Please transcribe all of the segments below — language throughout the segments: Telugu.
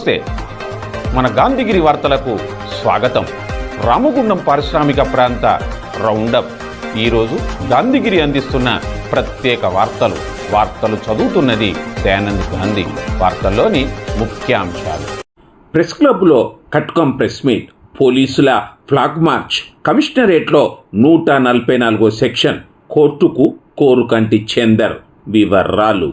నమస్తే. మన గాంధీగిరి వార్తలకు స్వాగతం. రామగుండం పారిశ్రామిక ప్రాంత రౌండప్. ఈరోజు గాంధీగిరి అందిస్తున్న ప్రత్యేక వార్తలు. వార్తలు చదువుతున్నది దయానంద్ గాంధీ. వార్తల్లోని ముఖ్యాంశాలు. ప్రెస్ క్లబ్లో కట్కం ప్రెస్ మీట్. పోలీసుల ఫ్లాగ్ మార్చ్. కమిషనరేట్లో నూట నలభై నాలుగో సెక్షన్. కోర్టుకు కోరుకంటి చెందర్. వివరాలు.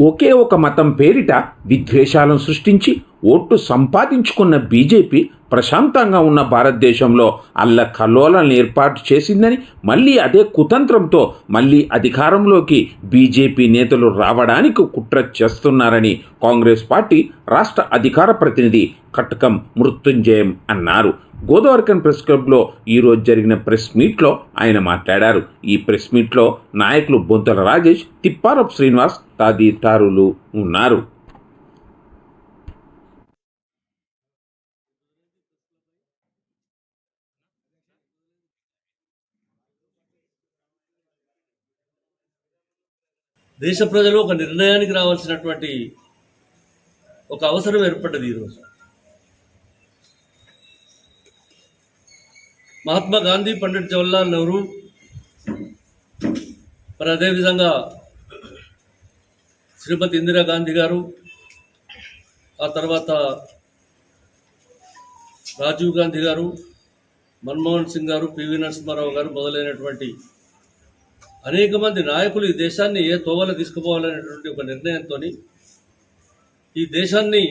ఒకే ఒక మతం పేరిట విద్వేషాలను సృష్టించి ఓట్లు సంపాదించుకున్న బీజేపీ ప్రశాంతంగా ఉన్న భారతదేశంలో అల్ల కలోలను ఏర్పాటు చేసిందని మళ్ళీ అదే కుతంత్రంతో మళ్ళీ అధికారంలోకి బీజేపీ నేతలు రావడానికి కుట్ర చేస్తున్నారని కాంగ్రెస్ పార్టీ రాష్ట్ర అధికార ప్రతినిధి కటకం మృత్యుంజయం అన్నారు. గోదావరికన్ ప్రెస్ క్లబ్లో ఈరోజు జరిగిన ప్రెస్ మీట్లో ఆయన మాట్లాడారు. ఈ ప్రెస్ మీట్లో నాయకులు బొంతల రాజేష్ తిప్పారపు శ్రీనివాస్ తదితరులు ఉన్నారు. దేశ ప్రజలు ఒక నిర్ణయానికి రావాల్సినటువంటి ఒక అవసరం ఏర్పడ్డది ఈరోజు. మహాత్మా గాంధీ పండిట్ జవహర్లాల్ నెహ్రూ. మరి అదేవిధంగా శ్రీమతి ఇందిరాగాంధీ గారు ఆ తర్వాత రాజీవ్ గాంధీ గారు మన్మోహన్ సింగ్ గారు పివి నరసింహారావు గారు మొదలైనటువంటి అనేక మంది నాయకులు ఈ దేశాన్ని ఏ తోవలో తీసుకుపోవాలనేటువంటి ఒక నిర్ణయంతో ఈ దేశాన్ని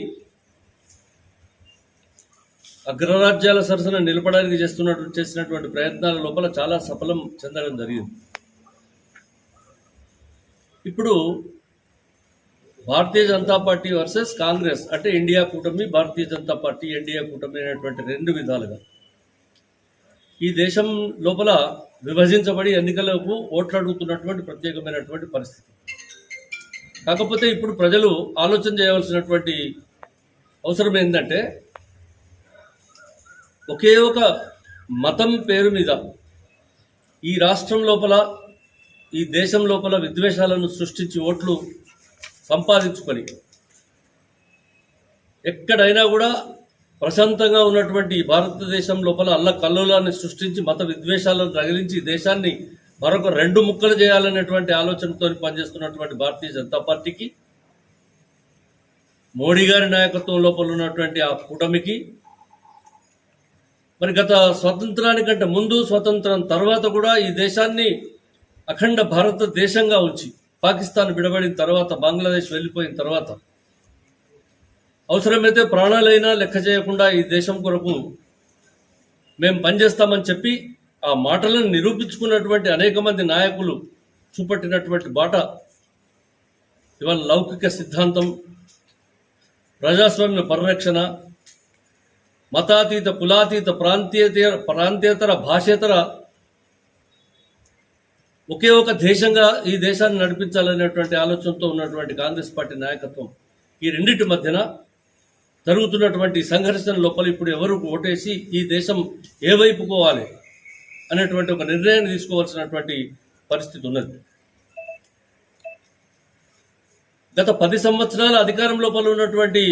అగ్రరాజ్యాల సరసన నిలపడానికి చేస్తున్నటువంటి చేసినటువంటి ప్రయత్నాల లోపల చాలా సఫలం చెందడం జరిగింది. ఇప్పుడు భారతీయ జనతా పార్టీ వర్సెస్ కాంగ్రెస్ అంటే ఇండియా కూటమి భారతీయ జనతా పార్టీ ఎన్డీఏ కూటమి అనేటువంటి రెండు విధాలుగా. ఈ దేశం లోపల విభజించబడి ఎన్నికలకు ఓట్లు అడుగుతున్నటువంటి ప్రత్యేకమైనటువంటి పరిస్థితి. కాకపోతే ఇప్పుడు ప్రజలు ఆలోచన చేయవలసినటువంటి అవసరం ఏంటంటే ఒకే ఒక మతం పేరు మీద ఈ రాష్ట్రం లోపల ఈ దేశం లోపల విద్వేషాలను సృష్టించి ఓట్లు సంపాదించుకొని ఎక్కడైనా కూడా ప్రశాంతంగా ఉన్నటువంటి భారతదేశం లోపల అల్ల కల్లోలాన్ని సృష్టించి మత విద్వేషాలను తగిలించి దేశాన్ని మరొక రెండు ముక్కలు చేయాలనేటువంటి ఆలోచనతో పనిచేస్తున్నటువంటి భారతీయ జనతా పార్టీకి మోడీ గారి నాయకత్వం లోపల ఉన్నటువంటి ఆ కూటమికి మరి గత స్వతంత్రానికంటే ముందు స్వతంత్రం తర్వాత కూడా ఈ దేశాన్ని అఖండ భారతదేశంగా ఉంచి పాకిస్తాన్ విడబడిన తర్వాత బంగ్లాదేశ్ వెళ్ళిపోయిన తర్వాత అవసరమైతే ప్రాణాలైనా లెక్క చేయకుండా ఈ దేశం కొరకు మేము పనిచేస్తామని చెప్పి ఆ మాటలను నిరూపించుకున్నటువంటి అనేక మంది నాయకులు చూపట్టినటువంటి బాట ఇవాళ లౌకిక సిద్ధాంతం ప్రజాస్వామ్య పరిరక్షణ మతాతీత కులాతీత ప్రాంతీయతర ప్రాంతేతర భాషేతర ఒకే ఒక దేశంగా ఈ దేశాన్ని నడిపించాలనేటువంటి ఆలోచనతో ఉన్నటువంటి కాంగ్రెస్ పార్టీ నాయకత్వం ఈ రెండింటి మధ్యన జరుగుతున్నటువంటి సంఘర్షణ లోపల ఇప్పుడు ఎవరు ఓటేసి ఈ దేశం ఏ వైపు పోవాలి అనేటువంటి ఒక నిర్ణయాన్ని తీసుకోవాల్సినటువంటి పరిస్థితి ఉన్నది. గత పది సంవత్సరాల అధికారం లోపల ఉన్నటువంటి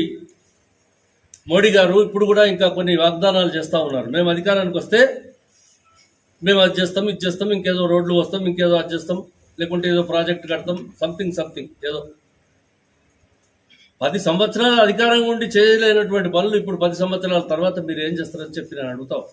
మోడీ గారు ఇప్పుడు కూడా ఇంకా కొన్ని వాగ్దానాలు చేస్తూ ఉన్నారు. మేము అధికారానికి వస్తే మేము అది చేస్తాం ఇది చేస్తాం ఇంకేదో రోడ్లు వస్తాం ఇంకేదో అది చేస్తాం లేకుంటే ఏదో ప్రాజెక్ట్ కడతాం సంథింగ్ సంథింగ్ ఏదో. పది సంవత్సరాలు అధికారం ఉండి చేయలేనటువంటి పనులు ఇప్పుడు పది సంవత్సరాల తర్వాత మీరు ఏం చేస్తారని చెప్పి నేను అడుగుతాం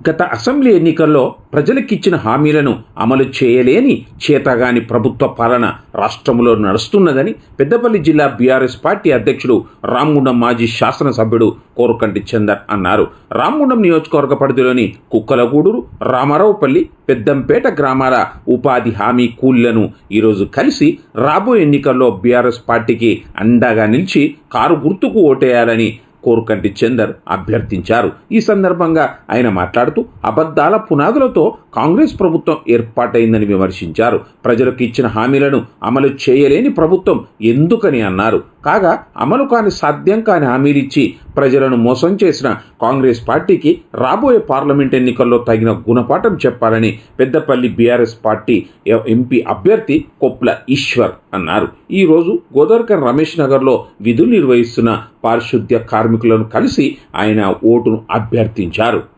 గత అసెంబ్లీ ఎన్నికల్లో ప్రజలకిచ్చిన హామీలను అమలు చేయలేని చేతగాని ప్రభుత్వ పాలన రాష్ట్రంలో నడుస్తున్నదని పెద్దపల్లి జిల్లా బీఆర్ఎస్ పార్టీ అధ్యక్షుడు రామగుండం మాజీ శాసనసభ్యుడు కోరుకంటి చందర్ అన్నారు. రామగుండం నియోజకవర్గ పరిధిలోని కుక్కలగూడూరు రామారావుపల్లి పెద్దంపేట గ్రామాల ఉపాధి హామీ కూలీలను ఈరోజు కలిసి రాబోయే ఎన్నికల్లో బీఆర్ఎస్ పార్టీకి అండగా నిలిచి కారు గుర్తుకు ఓటేయాలని కోరుకంటి చందర్ అభ్యర్థించారు. ఈ సందర్భంగా ఆయన మాట్లాడుతూ అబద్ధాల పునాదులతో కాంగ్రెస్ ప్రభుత్వం ఏర్పాటైందని విమర్శించారు. ప్రజలకు ఇచ్చిన హామీలను అమలు చేయలేని ప్రభుత్వం ఎందుకని అన్నారు. కాగా అమలు కాని సాధ్యం కాని హామీలిచ్చి ప్రజలను మోసం చేసిన కాంగ్రెస్ పార్టీకి రాబోయే పార్లమెంట్ ఎన్నికల్లో తగిన గుణపాఠం చెప్పాలని పెద్దపల్లి బీఆర్ఎస్ పార్టీ ఎంపీ అభ్యర్థి కొప్ల ఈశ్వర్ అన్నారు. ఈరోజు గోదావరికర్ రమేష్ నగర్లో విధులు నిర్వహిస్తున్న పారిశుద్ధ్య కార్మికులను కలిసి ఆయన ఓటును అభ్యర్థించారు.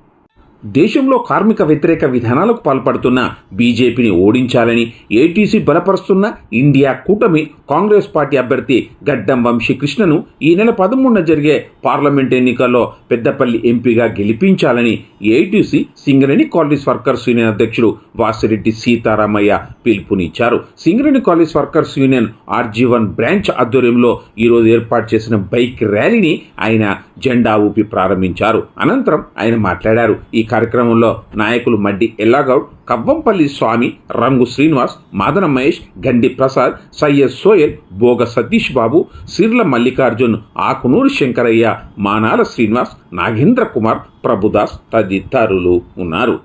దేశంలో కార్మిక వ్యతిరేక విధానాలకు పాల్పడుతున్న బీజేపీని ఓడించాలని ఏటీసీ బలపరుస్తున్న ఇండియా కూటమి కాంగ్రెస్ పార్టీ అభ్యర్థి గడ్డం వంశీకృష్ణను ఈ నెల పదమూడున జరిగే పార్లమెంట్ ఎన్నికల్లో పెద్దపల్లి ఎంపీగా గెలిపించాలని ATC Singareni colonies workers union అధ్యక్షుడు వాసిరెడ్డి సీతారామయ్య పిలుపునిచ్చారు. Singareni colonies workers union RG one branch ఆధ్వర్యంలో ఈరోజు ఏర్పాటు చేసిన బైక్ ర్యాలీని ఆయన జెండా ఊపి ప్రారంభించారు. అనంతరం ఆయన మాట్లాడారు. ఈ కార్యక్రమంలో నాయకులు మడ్డి ఎల్లాగౌడ్ కవ్వంపల్లి స్వామి రంగు శ్రీనివాస్ మాదన మహేష్ గండి ప్రసాద్ సయ్యద్ సోయల్ బోగ సతీష్ బాబు సిర్ల మల్లికార్జున్ ఆకునూరు శంకరయ్య మానాల శ్రీనివాస్ నాగేంద్ర కుమార్ ప్రభుదాస్ తదితరులు ఉన్నారు.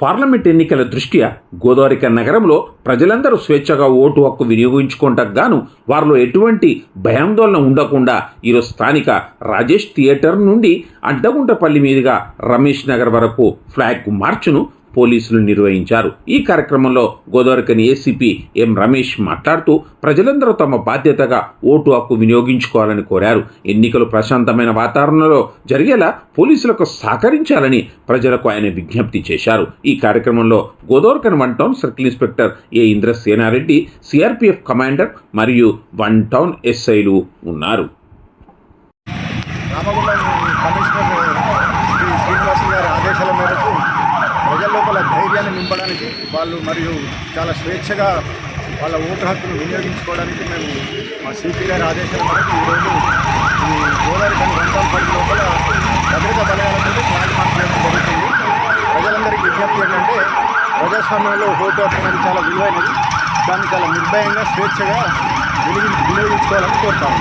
పార్లమెంట్ ఎన్నికల దృష్ట్యా గోదావరిక నగరంలో ప్రజలందరూ స్వేచ్ఛగా ఓటు హక్కు వినియోగించుకోవటం గాను వారిలో ఎటువంటి భయాందోళన ఉండకుండా ఈరోజు స్థానిక రాజేష్ థియేటర్ నుండి అడ్డగుంటపల్లి మీదుగా రమేష్ నగర్ వరకు ఫ్లాగ్ మార్చును పోలీసులు నిర్వహించారు. ఈ కార్యక్రమంలో గోదావరికని ఏసీపీ ఎం రమేష్ మాట్లాడుతూ ప్రజలందరూ తమ బాధ్యతగా ఓటు హక్కు వినియోగించుకోవాలని కోరారు. ఎన్నికలు ప్రశాంతమైన వాతావరణంలో జరిగేలా పోలీసులకు సహకరించాలని ప్రజలకు ఆయన విజ్ఞప్తి చేశారు. ఈ కార్యక్రమంలో Godavarikhani one town circle inspector A Indrasena Reddy CRPF commander మరియు వన్ టౌన్ ఎస్ఐలు ఉన్నారు. రామగుండం కమిషనర్ శ్రీ శ్రీనివాస్ గారి ఆదేశాల మేరకు ప్రజల లోపల ధైర్యాన్ని నింపడానికి వాళ్ళు మరియు చాలా స్వేచ్ఛగా వాళ్ళ ఓటు హక్కును వినియోగించుకోవడానికి మేము మా సిపి గారి ఆదేశాల మేరకు ఈరోజు ఈ గోదావరి కానీ వంటల పడి లోపల భద్రతా బలగాలతో ఫ్లాగ్ మార్చ్ చేయడం జరుగుతుంది. ప్రజలందరికీ విజ్ఞప్తి ఏంటంటే ప్రజాస్వామ్యంలో ఓటు హక్కు అనేది చాలా విలువైనది. దాన్ని చాలా నిర్భయంగా స్వేచ్ఛగా వినియోగించుకోవాలని కోరుతాము.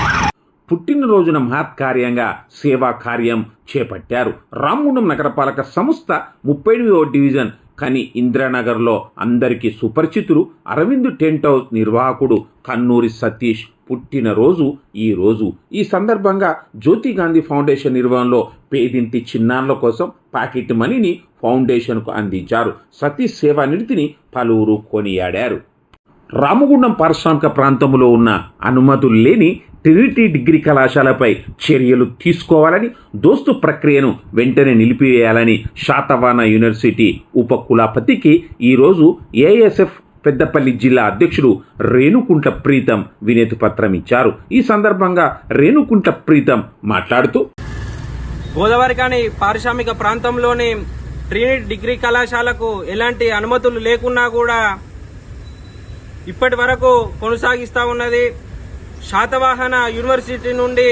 పుట్టినరోజున మహత్కార్యంగా సేవా కార్యం చేపట్టారు. రామగుండం నగరపాలక సంస్థ ముప్పై ఎనిమిదవ డివిజన్ కని ఇంద్రనగర్లో అందరికీ సుపరిచితులు అరవింద్ టెంట్ హౌస్ నిర్వాహకుడు కన్నూరి సతీష్ పుట్టినరోజు ఈ రోజు. ఈ సందర్భంగా జ్యోతి గాంధీ ఫౌండేషన్ నిర్వహణలో పేదింటి చిన్నారుల కోసం పాకెట్ మనీని ఫౌండేషన్కు అందించారు. సతీష్ సేవానిధిని పలువురు కొనియాడారు. రామగుండం పారిశ్రామిక ప్రాంతంలో ఉన్న అనుమతులు లేని ట్రినిటీ డిగ్రీ కళాశాలపై చర్యలు తీసుకోవాలని దోస్తు ప్రక్రియను వెంటనే నిలిపివేయాలని శాతవాన యూనివర్సిటీ ఉపకులపతికి ఈరోజు ఏఎస్ఎఫ్ పెద్దపల్లి జిల్లా అధ్యక్షుడు రేణుకుంట ప్రీతం వినతి పత్రం ఇచ్చారు. ఈ సందర్భంగా రేణుకుంట ప్రీతం మాట్లాడుతూ గోదావరి కాని పారిశ్రామిక ప్రాంతంలోని ట్రినిటీ డిగ్రీ కళాశాలకు ఎలాంటి అనుమతులు లేకున్నా కూడా ఇప్పటి వరకు కొనసాగిస్తా ఉన్నది. శాతవాహన యూనివర్సిటీ నుండి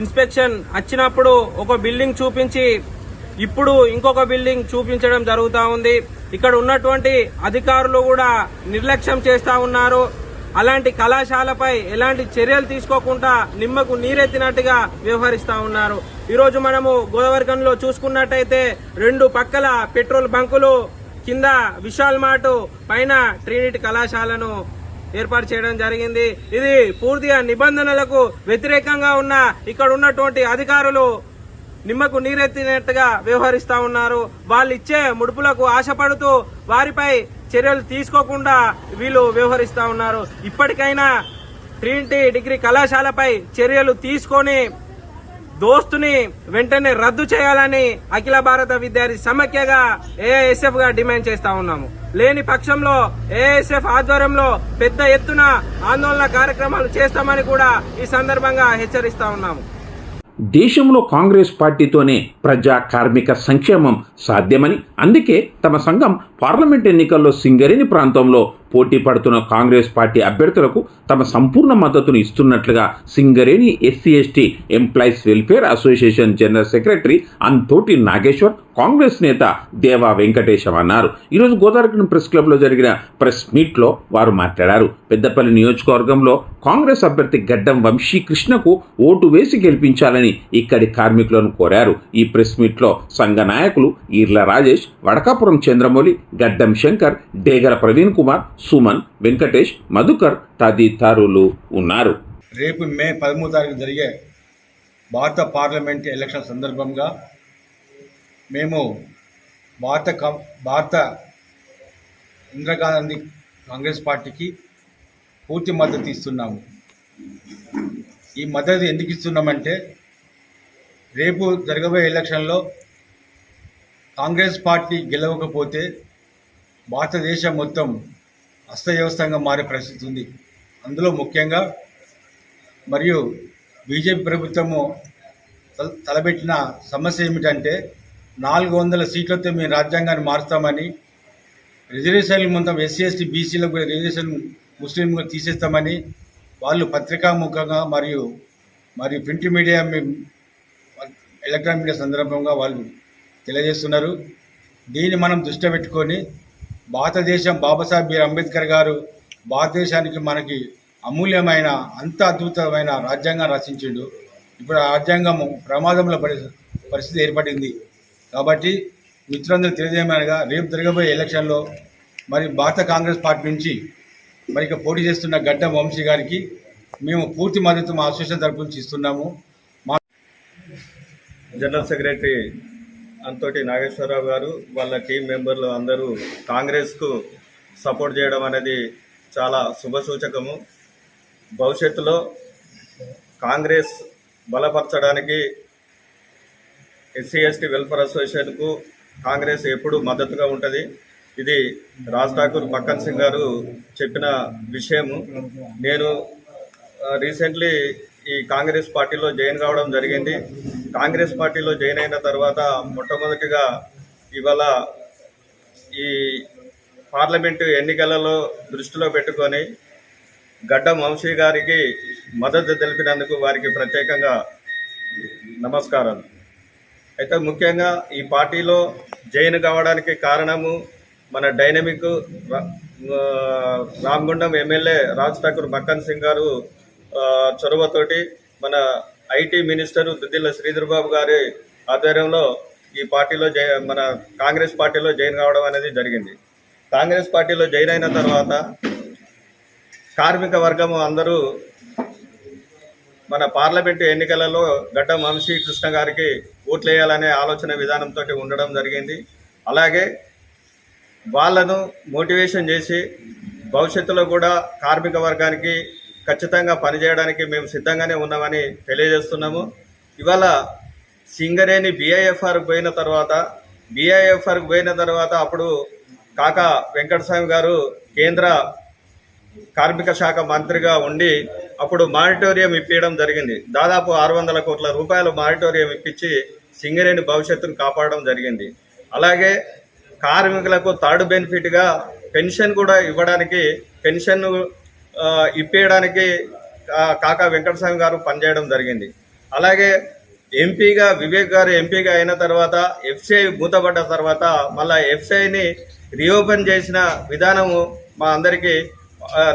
ఇన్స్పెక్షన్ వచ్చినప్పుడు ఒక బిల్డింగ్ చూపించి ఇప్పుడు ఇంకొక బిల్డింగ్ చూపించడం జరుగుతూ ఉంది. ఇక్కడ ఉన్నటువంటి అధికారులు కూడా నిర్లక్ష్యం చేస్తూ ఉన్నారు. అలాంటి కళాశాలపై ఎలాంటి చర్యలు తీసుకోకుండా నిమ్మకు నీరెత్తినట్టుగా వ్యవహరిస్తూ ఉన్నారు. ఈరోజు మనము గోదావరికంలో చూసుకున్నట్టయితే రెండు పక్కల పెట్రోల్ బంకులు కింద విశాల్ మార్ట్ పైన ట్రినిటీ కళాశాలను ఏర్పాటు చేయడం జరిగింది. ఇది పూర్తిగా నిబంధనలకు వ్యతిరేకంగా ఉన్న ఇక్కడ ఉన్నటువంటి అధికారులు నిమ్మకు నీరెత్తినట్టుగా వ్యవహరిస్తా ఉన్నారు. వాళ్ళు ఇచ్చే ముడుపులకు ఆశపడుతూ వారిపై చర్యలు తీసుకోకుండా వీళ్ళు వ్యవహరిస్తా ఉన్నారు. ఇప్పటికైనా ట్రినిటీ డిగ్రీ కళాశాలపై చర్యలు తీసుకొని దోస్తుని వెంటనే రద్దు చేయాలని అఖిల భారత విద్యార్థి సమైక్యగా ఏఐఎస్ఎఫ్గా డిమాండ్ చేస్తా ఉన్నాము. లేని పక్షంలో ఏఎస్ఎఫ్ ఆధ్వర్యంలో పెద్ద ఎత్తున ఆందోళన కార్యక్రమాలు చేస్తామని కూడా ఈ సందర్భంగా హెచ్చరిస్తా ఉన్నాము. దేశంలో కాంగ్రెస్ పార్టీతోనే ప్రజా కార్మిక సంక్షేమం సాధ్యమని అందుకే తమ సంఘం పార్లమెంట్ ఎన్నికల్లో సింగరేణి ప్రాంతంలో పోటీ పడుతున్న కాంగ్రెస్ పార్టీ అభ్యర్థులకు తమ సంపూర్ణ మద్దతును ఇస్తున్నట్లుగా Singareni SC ST employees welfare association general secretary Anthoti Nageshwar Congress నేత దేవా వెంకటేశం అన్నారు. ఈరోజు గోదావరి ప్రెస్ క్లబ్లో జరిగిన ప్రెస్ మీట్లో వారు మాట్లాడారు. పెద్దపల్లి నియోజకవర్గంలో కాంగ్రెస్ అభ్యర్థి గడ్డం వంశీ కృష్ణకు ఓటు వేసి గెలిపించాలని ఇక్కడి కార్మికులను కోరారు. ఈ ప్రెస్ మీట్లో సంఘ నాయకులు ఈర్ల రాజేష్ వడకాపురం చంద్రమౌళి గడ్డం శంకర్ డేగల ప్రవీణ్ కుమార్ సుమన్ వెంకటేష్ మధుకర్ తదితరులు ఉన్నారు. రేపు మే పదమూడు తారీఖు జరిగే భారత పార్లమెంట్ ఎలక్షన్ సందర్భంగా మేము భారత భారత ఇందిరాగాంధీ కాంగ్రెస్ పార్టీకి పూర్తి మద్దతు ఇస్తున్నాము. ఈ మద్దతు ఎందుకు ఇస్తున్నామంటే రేపు జరగబోయే ఎలక్షన్లో కాంగ్రెస్ పార్టీ గెలవకపోతే భారతదేశం మొత్తం అస్తవ్యవస్థంగా మారే పరిస్థితి ఉంది. అందులో ముఖ్యంగా మరియు బీజేపీ ప్రభుత్వము తల- తలపెట్టిన సమస్య ఏమిటంటే నాలుగు వందల సీట్లతో మేము రాజ్యాంగాన్ని మారుస్తామని రిజర్వేషన్లు మొత్తం ఎస్సీ ఎస్టీ బీసీలకు కూడా రిజర్వేషన్ ముస్లింలు తీసేస్తామని వాళ్ళు పత్రికాముఖంగా మరియు మరియు ప్రింట్ మీడియా ఎలక్ట్రానిక్ మీడియా సందర్భంగా వాళ్ళు తెలియజేస్తున్నారు. దీన్ని మనం దృష్టి పెట్టుకొని భారతదేశం బాబాసాహెబ్ బీర్ అంబేద్కర్ గారు భారతదేశానికి మనకి అమూల్యమైన అంత అద్భుతమైన రాజ్యాంగం రచించిండు. ఇప్పుడు ఆ రాజ్యాంగము ప్రమాదంలో పడే పరిస్థితి ఏర్పడింది. కాబట్టి మిత్రులందరూ తెలియజేయమనగా రేపు జరగబోయే ఎలక్షన్లో మరి భారత కాంగ్రెస్ పార్టీ నుంచి మరి ఇక పోటీ చేస్తున్న గడ్డ వంశీ గారికి మేము పూర్తి మద్దతు మా అసోసియేషన్ తరపు నుంచి ఇస్తున్నాము. మా జనరల్ సెక్రటరీ అంతోటి నాగేశ్వరరావు గారు వాళ్ళ టీం మెంబర్లు అందరూ కాంగ్రెస్కు సపోర్ట్ చేయడం అనేది చాలా శుభసూచకము భవిష్యత్తులో కాంగ్రెస్ బలపరచడానికి ఎస్సీ ఎస్టీ వెల్ఫేర్ అసోసియేషన్కు కాంగ్రెస్ ఎప్పుడు మద్దతుగా ఉంటుంది. ఇది రాజ్ ఠాకూర్ మక్కన్ సింగ్ గారు చెప్పిన విషయము. నేను రీసెంట్లీ ఈ కాంగ్రెస్ పార్టీలో జాయిన్ కావడం జరిగింది. కాంగ్రెస్ పార్టీలో జాయిన్ అయిన తర్వాత మొట్టమొదటిగా ఇవాళ ఈ పార్లమెంటు ఎన్నికలలో దృష్టిలో పెట్టుకొని గడ్డం వంశీ గారికి మద్దతు తెలిపినందుకు వారికి ప్రత్యేకంగా నమస్కారాలు. అయితే ముఖ్యంగా ఈ పార్టీలో జైన్ కావడానికి కారణము మన డైనమిక్ రా- రామగుండం ఎమ్మెల్యే రాజ్ ఠాకూర్ మక్కన్ సింగ్ గారు చొరవతోటి మన ఐటీ మినిస్టర్ దుద్దిల్ల శ్రీధర్ బాబు గారి ఆధ్వర్యంలో ఈ పార్టీలో జై మన కాంగ్రెస్ పార్టీలో జాయిన్ కావడం అనేది జరిగింది. కాంగ్రెస్ పార్టీలో జాయిన్ అయిన తర్వాత కార్మిక వర్గము అందరూ మన పార్లమెంటు ఎన్నికలలో గడ్డ వంశీ కృష్ణ గారికి ఓట్లేయాలనే ఆలోచన విధానంతో ఉండడం జరిగింది. అలాగే వాళ్ళను మోటివేషన్ చేసి భవిష్యత్తులో కూడా కార్మిక వర్గానికి ఖచ్చితంగా పనిచేయడానికి మేము సిద్ధంగానే ఉన్నామని తెలియజేస్తున్నాము. ఇవాళ సింగరేణి బీఐఎఫ్ఆర్ పోయిన తర్వాత బీఐఎఫ్ఆర్కి పోయిన తర్వాత అప్పుడు కాకా వెంకటస్వామి గారు కేంద్ర కార్మిక శాఖ మంత్రిగా ఉండి అప్పుడు మానిటోరియం ఇప్పించడం జరిగింది. దాదాపు ఆరు వందల కోట్ల రూపాయలు మానిటోరియం ఇప్పించి సింగరేణి భవిష్యత్తును కాపాడడం జరిగింది. అలాగే కార్మికులకు థర్డ్ బెనిఫిట్గా పెన్షన్ కూడా ఇవ్వడానికి పెన్షన్ ఇప్పించడానికి కాకా వెంకటస్వామి గారు పనిచేయడం జరిగింది. అలాగే ఎంపీగా వివేక్ గారు ఎంపీగా అయిన తర్వాత ఎఫ్సిఐ మూతపడ్డ తర్వాత మళ్ళా ఎఫ్సిఐని రీఓపెన్ చేసిన విధానము మా అందరికీ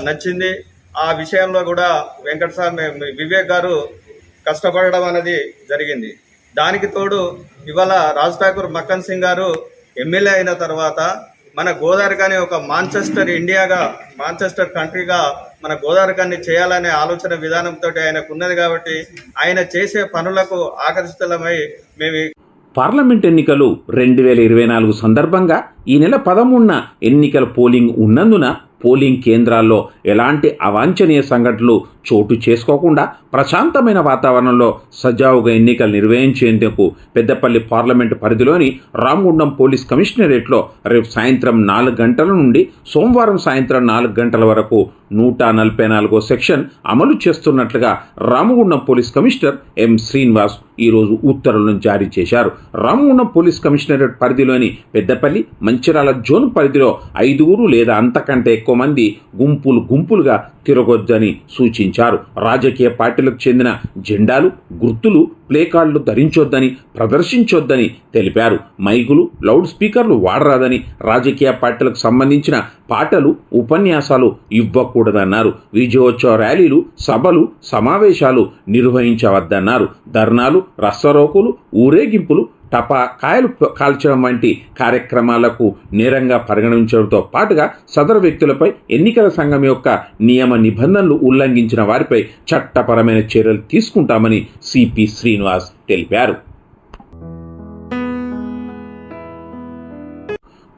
నచ్చింది. ఆ విషయంలో కూడా వెంకటస్వామి వివేక్ గారు కష్టపడడం అనేది జరిగింది. దానికి తోడు ఇవాళ రాజ్ ఠాకూర్ మక్కన్ సింగ్ గారు ఎమ్మెల్యే అయిన తర్వాత మన గోదావరి కానీ ఒక మాంచెస్టర్ ఇండియాగా మాంచెస్టర్ కంట్రీగా మన గోదావరికాన్ని చేయాలనే ఆలోచన విధానంతో ఆయనకు ఉన్నది కాబట్టి ఆయన చేసే పనులకు ఆకర్షితులమై మేము పార్లమెంట్ ఎన్నికలు రెండు వేల ఇరవై నాలుగు సందర్భంగా ఈ నెల పదమూడున ఎన్నికల పోలింగ్ ఉన్నందున పోలింగ్ కేంద్రాల్లో ఎలాంటి అవాంఛనీయ సంఘటనలు చోటు చేసుకోకుండా ప్రశాంతమైన వాతావరణంలో సజావుగా ఎన్నికలు నిర్వహించేందుకు పెద్దపల్లి పార్లమెంటు పరిధిలోని రామగుండం పోలీస్ కమిషనరేట్లో రేపు సాయంత్రం నాలుగు గంటల నుండి సోమవారం సాయంత్రం నాలుగు గంటల వరకు నూట నలభై నాలుగో సెక్షన్ అమలు చేస్తున్నట్లుగా Ramagundam police commissioner M Srinivas ఈరోజు ఉత్తర్వులను జారీ చేశారు. రామగుండం పోలీస్ కమిషనరేట్ పరిధిలోని పెద్దపల్లి మంచిర్యాల జోన్ పరిధిలో ఐదుగురు లేదా అంతకంటే ఎక్కువ మంది గుంపులు గుంపులుగా తిరగొద్దని సూచించారు. రాజకీయ పార్టీలకు చెందిన జెండాలు గుర్తులు ప్లేకార్డులు ధరించొద్దని ప్రదర్శించొద్దని తెలిపారు. మైకులు లౌడ్ స్పీకర్లు వాడరాదని రాజకీయ పార్టీలకు సంబంధించిన పాటలు ఉపన్యాసాలు ఇవ్వకూడదన్నారు. విజయోత్సవ ర్యాలీలు సభలు సమావేశాలు నిర్వహించవద్దన్నారు. ధర్నాలు రస్సరోకులు ఊరేగింపులు టపాకాయలు కాయలు కాల్చడం వంటి కార్యక్రమాలకు నేరంగా పరిగణించడంతో పాటుగా సదరు వ్యక్తులపై ఎన్నికల సంఘం యొక్క నియమ నిబంధనలు ఉల్లంఘించిన వారిపై చట్టపరమైన చర్యలు తీసుకుంటామని సిపి శ్రీనివాస్ తెలిపారు.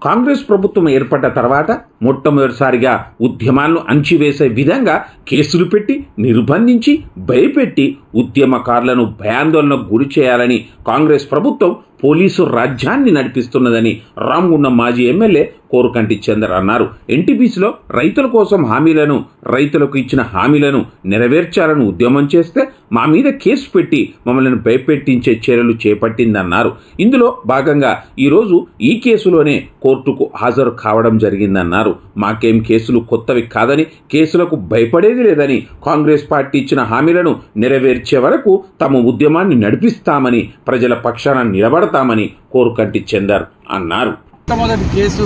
కాంగ్రెస్ ప్రభుత్వం ఏర్పడ్డ తర్వాత మొట్టమొదటిసారిగా ఉద్యమాలను అణచివేసే విధంగా కేసులు పెట్టి నిర్బంధించి భయపెట్టి ఉద్యమకారులను భయాందోళనకు గురి చేయాలని కాంగ్రెస్ ప్రభుత్వం పోలీసు రాజ్యాన్ని నడిపిస్తున్నదని రామగుండం మాజీ ఎమ్మెల్యే కోరుకంటి చందర్ అన్నారు. ఎన్టీపీసీలో రైతుల కోసం హామీలను రైతులకు ఇచ్చిన హామీలను నెరవేర్చాలని ఉద్యమం చేస్తే మా మీద కేసు పెట్టి మమ్మల్ని భయపెట్టించే చర్యలు చేపట్టిందన్నారు. ఇందులో భాగంగా ఈరోజు ఈ కేసులోనే కోర్టుకు హాజరు కావడం జరిగిందన్నారు. మాకేం కేసులు కొత్తవి కాదని కేసులకు భయపడేది లేదని కాంగ్రెస్ పార్టీ ఇచ్చిన హామీలను నెరవేర్చి వరకు తమ ఉద్యమాన్ని నడిపిస్తామని ప్రజల పక్షాన నిలబడతామని కోరుకంటి చెందారు అన్నారు. మొట్టమొదటి కేసు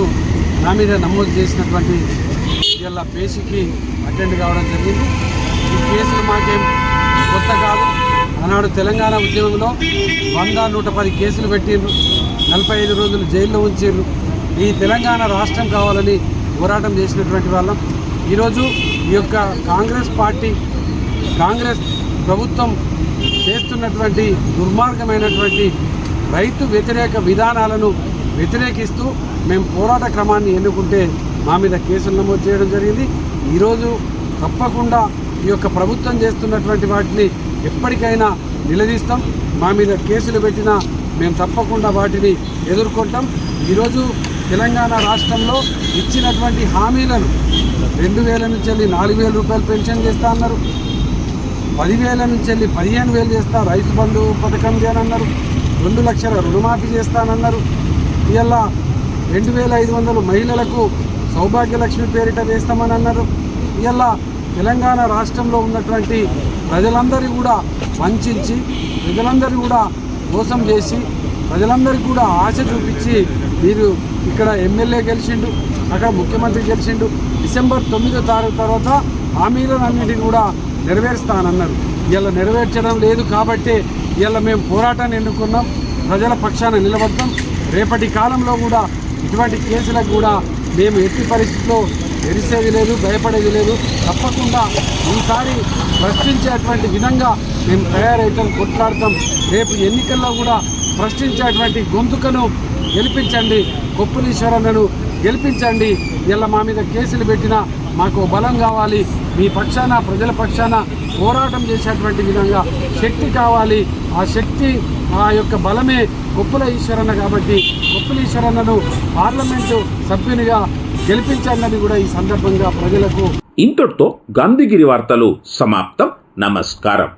నా మీద నమోదు చేసినటువంటి జిల్లా పేషికి అటెండ్ కావడం జరిగింది. ఈ కేసులు మాకేం కొత్త కాదు. ఆనాడు తెలంగాణ ఉద్యమంలో వంద నూట పది కేసులు పెట్టిండ్రు నలభై ఐదు రోజులు జైల్లో ఉంచారు ఈ తెలంగాణ రాష్ట్రం కావాలని పోరాటం చేసినటువంటి వాళ్ళం. ఈరోజు ఈ యొక్క కాంగ్రెస్ పార్టీ కాంగ్రెస్ ప్రభుత్వం చేస్తున్నటువంటి దుర్మార్గమైనటువంటి రైతు వ్యతిరేక విధానాలను వ్యతిరేకిస్తూ మేము పోరాట క్రమాన్ని ఎన్నుకుంటే మా మీద కేసులు నమోదు చేయడం జరిగింది. ఈరోజు తప్పకుండా ఈ యొక్క ప్రభుత్వం చేస్తున్నటువంటి వాటిని ఎప్పటికైనా నిలదీస్తాం. మా మీద కేసులు పెట్టినా మేము తప్పకుండా వాటిని ఎదుర్కొంటాం. ఈరోజు తెలంగాణ రాష్ట్రంలో ఇచ్చినటువంటి హామీలను రెండు వేల నుంచి వెళ్ళి నాలుగు వేల రూపాయలు పెన్షన్ చేస్తా అన్నారు. పదివేల నుంచి వెళ్ళి పదిహేను వేలు చేస్తా రైతు బంధు పథకం చేయనన్నారు. రెండు లక్షల రుణమాఫీ చేస్తానన్నారు. ఇలా రెండు వేల ఐదు వందలు మహిళలకు సౌభాగ్యలక్ష్మి పేరిట వేస్తామని అన్నారు ఇలా తెలంగాణ రాష్ట్రంలో ఉన్నటువంటి ప్రజలందరూ కూడా వంచించి ప్రజలందరూ కూడా మోసం చేసి ప్రజలందరికీ కూడా ఆశ చూపించి మీరు ఇక్కడ ఎమ్మెల్యే గెలిచిండు అక్కడ ముఖ్యమంత్రి గెలిచిండు. డిసెంబర్ తొమ్మిదో తారీఖు తర్వాత హామీలన్నింటినీ కూడా నెరవేరుస్తానన్నారు. ఇలా నెరవేర్చడం లేదు కాబట్టి ఇలా మేము పోరాటాన్ని ఎన్నుకున్నాం. ప్రజల పక్షాన నిలబడతాం రేపటి కాలంలో కూడా ఇటువంటి కేసులకు కూడా మేము ఎట్టి పరిస్థితుల్లో ఎరిసేది లేదు భయపడేది లేదు. తప్పకుండా ఈసారి ప్రశ్నించేటువంటి విధంగా మేము తయారవుతాం కొట్లాడతాం. రేపు ఎన్నికల్లో కూడా ప్రశ్నించేటువంటి గొంతుకను గెలిపించండి. కొప్పులీశ్వరన్నను గెలిపించండి. ఇలా మా మీద కేసులు పెట్టినా మాకు బలం కావాలి మీ పక్షాన ప్రజల పక్షాన పోరాటం చేసేటువంటి విధంగా శక్తి కావాలి. ఆ శక్తి ఆ యొక్క బలమే కొప్పుల ఈశ్వరన్న కాబట్టి కొప్పుల ఈశ్వరన్నను పార్లమెంటు సభ్యునిగా గెలిపించాలని కూడా ఈ సందర్భంగా ప్రజలకు ఇంతటితో గాంధీగిరి వార్తలు సమాప్తం. నమస్కారం.